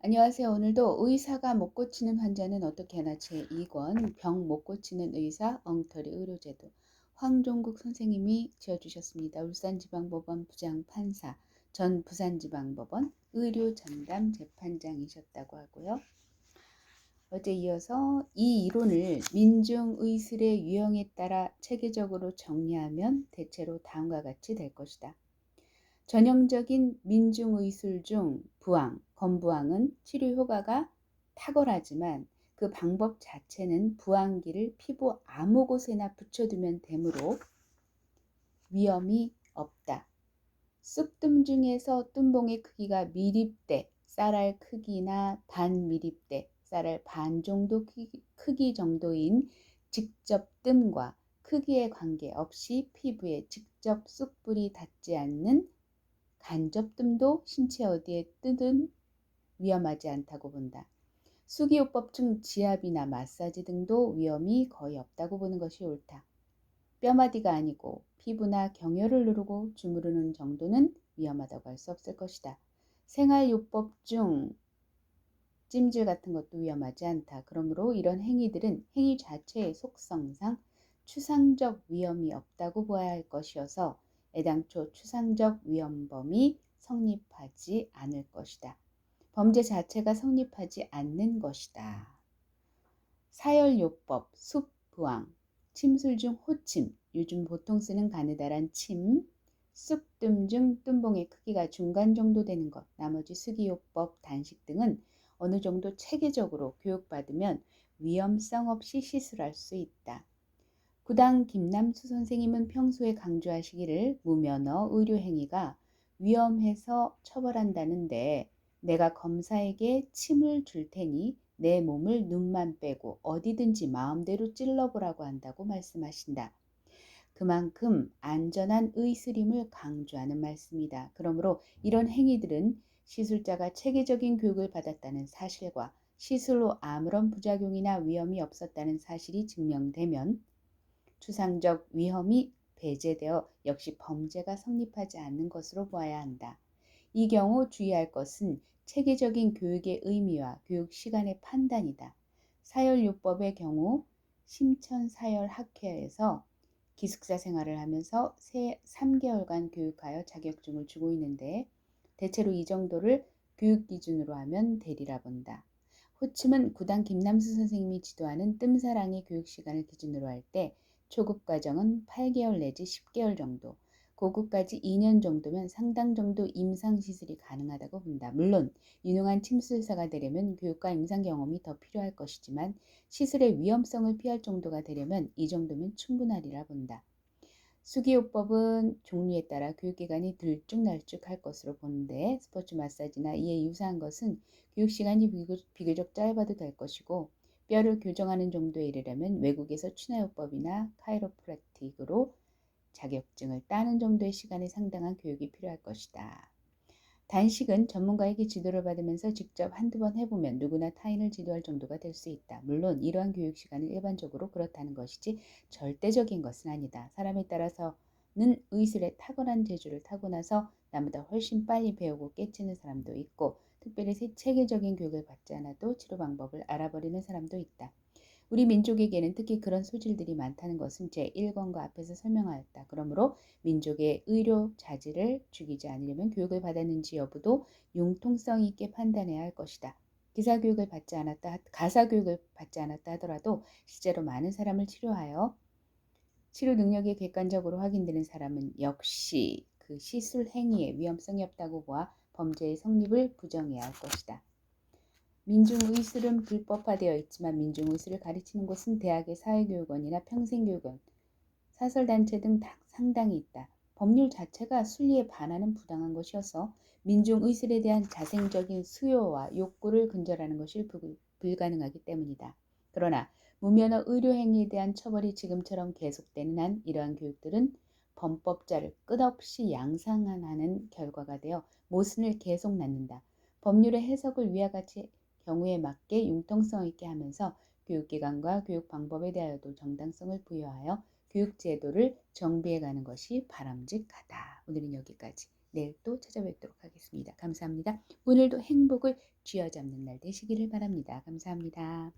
안녕하세요. 오늘도 의사가 못 고치는 환자는 어떻게 하나 제2권 병 못 고치는 의사 엉터리 의료제도 황종국 선생님이 지어주셨습니다. 울산지방법원 부장판사 전 부산지방법원 의료전담 재판장이셨다고 하고요. 어제 이어서 이 이론을 민중의술의 유형에 따라 체계적으로 정리하면 대체로 다음과 같이 될 것이다. 전형적인 민중의술 중 부항, 건부항은 치료 효과가 탁월하지만 그 방법 자체는 부항기를 피부 아무 곳에나 붙여두면 되므로 위험이 없다. 쑥뜸 중에서 뜸봉의 크기가 미립대, 쌀알 크기나 반 미립대, 쌀알 반 정도 크기, 정도인 직접 뜸과 크기에 관계없이 피부에 직접 쑥불이 닿지 않는 간접뜸도 신체 어디에 뜨든 위험하지 않다고 본다. 수기요법 중 지압이나 마사지 등도 위험이 거의 없다고 보는 것이 옳다. 뼈마디가 아니고 피부나 경혈을 누르고 주무르는 정도는 위험하다고 할 수 없을 것이다. 생활요법 중 찜질 같은 것도 위험하지 않다. 그러므로 이런 행위들은 행위 자체의 속성상 추상적 위험이 없다고 보아야 할 것이어서 애당초 추상적 위험범이 성립하지 않을 것이다. 범죄 자체가 성립하지 않는 것이다. 사열요법, 숲부항, 침술 중 호침, 요즘 보통 쓰는 가느다란 침, 쑥뜸 중 뜸봉의 크기가 중간 정도 되는 것, 나머지 수기요법, 단식 등은 어느 정도 체계적으로 교육받으면 위험성 없이 시술할 수 있다. 구당 김남수 선생님은 평소에 강조하시기를 무면허 의료행위가 위험해서 처벌한다는데 내가 검사에게 침을 줄 테니 내 몸을 눈만 빼고 어디든지 마음대로 찔러보라고 한다고 말씀하신다. 그만큼 안전한 의술임을 강조하는 말씀이다. 그러므로 이런 행위들은 시술자가 체계적인 교육을 받았다는 사실과 시술로 아무런 부작용이나 위험이 없었다는 사실이 증명되면 추상적 위험이 배제되어 역시 범죄가 성립하지 않는 것으로 보아야 한다. 이 경우 주의할 것은 체계적인 교육의 의미와 교육 시간의 판단이다. 사열요법의 경우 심천사열학회에서 기숙사 생활을 하면서 3개월간 교육하여 자격증을 주고 있는데 대체로 이 정도를 교육 기준으로 하면 되리라 본다. 호침은 구단 김남수 선생님이 지도하는 뜸사랑의 교육 시간을 기준으로 할 때 초급 과정은 8개월 내지 10개월 정도, 고급까지 2년 정도면 상당 정도 임상 시술이 가능하다고 본다. 물론 유능한 침술사가 되려면 교육과 임상 경험이 더 필요할 것이지만 시술의 위험성을 피할 정도가 되려면 이 정도면 충분하리라 본다. 수기요법은 종류에 따라 교육기간이 들쭉날쭉할 것으로 보는데 스포츠 마사지나 이에 유사한 것은 교육시간이 비교적 짧아도 될 것이고 뼈를 교정하는 정도에 이르려면 외국에서 추나요법이나 카이로프라틱으로 자격증을 따는 정도의 시간이 상당한 교육이 필요할 것이다. 단식은 전문가에게 지도를 받으면서 직접 한두 번 해보면 누구나 타인을 지도할 정도가 될 수 있다. 물론 이러한 교육 시간은 일반적으로 그렇다는 것이지 절대적인 것은 아니다. 사람에 따라서는 의술에 탁월한 재주를 타고나서 나보다 훨씬 빨리 배우고 깨치는 사람도 있고 특별히 체계적인 교육을 받지 않아도 치료 방법을 알아버리는 사람도 있다. 우리 민족에게는 특히 그런 소질들이 많다는 것은 제1권과 앞에서 설명하였다. 그러므로 민족의 의료 자질을 죽이지 않으려면 교육을 받았는지 여부도 융통성 있게 판단해야 할 것이다. 기사 교육을 받지 않았다, 가사 교육을 받지 않았다 하더라도 실제로 많은 사람을 치료하여 치료 능력이 객관적으로 확인되는 사람은 역시 그 시술 행위에 위험성이 없다고 보아 범죄의 성립을 부정해야 할 것이다. 민중의술은 불법화되어 있지만 민중의술을 가르치는 곳은 대학의 사회교육원이나 평생교육원, 사설단체 등 상당히 있다. 법률 자체가 순리에 반하는 부당한 것이어서 민중의술에 대한 자생적인 수요와 욕구를 근절하는 것이 불가능하기 때문이다. 그러나 무면허 의료행위에 대한 처벌이 지금처럼 계속되는 한 이러한 교육들은 범법자를 끝없이 양상하는 결과가 되어 모순을 계속 낳는다. 법률의 해석을 위와 같이 경우에 맞게 융통성 있게 하면서 교육기관과 교육 방법에 대하여도 정당성을 부여하여 교육 제도를 정비해 가는 것이 바람직하다. 오늘은 여기까지. 내일 또 찾아뵙도록 하겠습니다. 감사합니다. 오늘도 행복을 쥐어잡는 날 되시기를 바랍니다. 감사합니다.